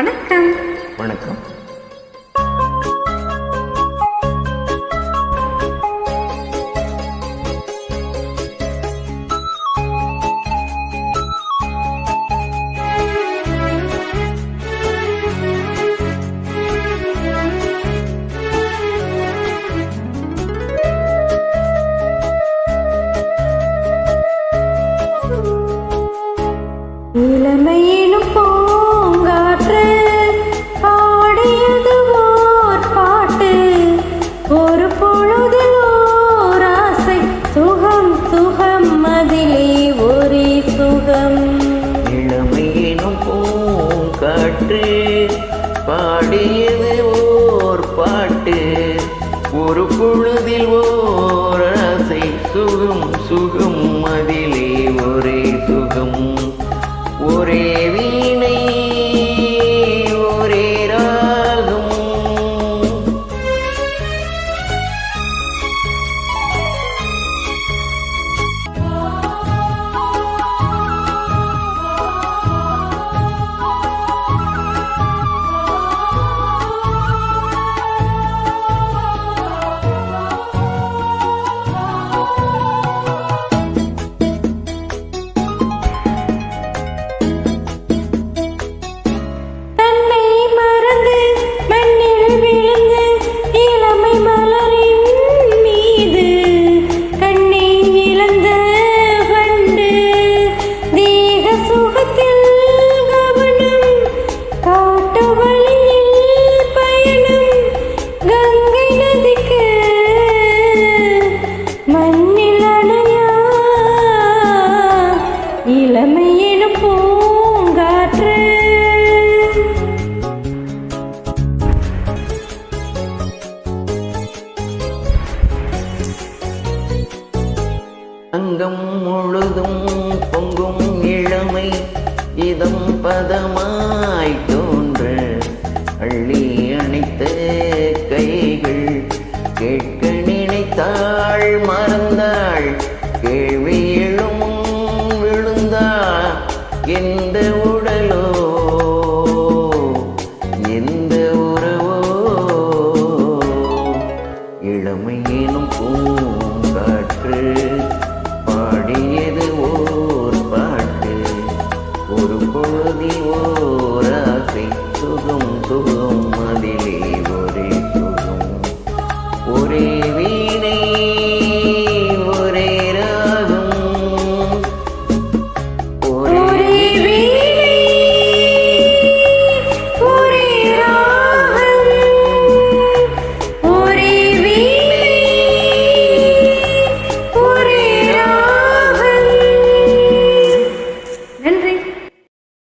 வணக்கம். வணக்கம். ஒரு பொழுதில் ஓரசை சுகம் சுகம் அதிலே ஒரே சுகம். ஒரே வீணை அங்கம் முழுதும் பொங்கும் இளமை இதம் பதமா பொழுதி ஓராசை சுகம் சுகம் மதிலே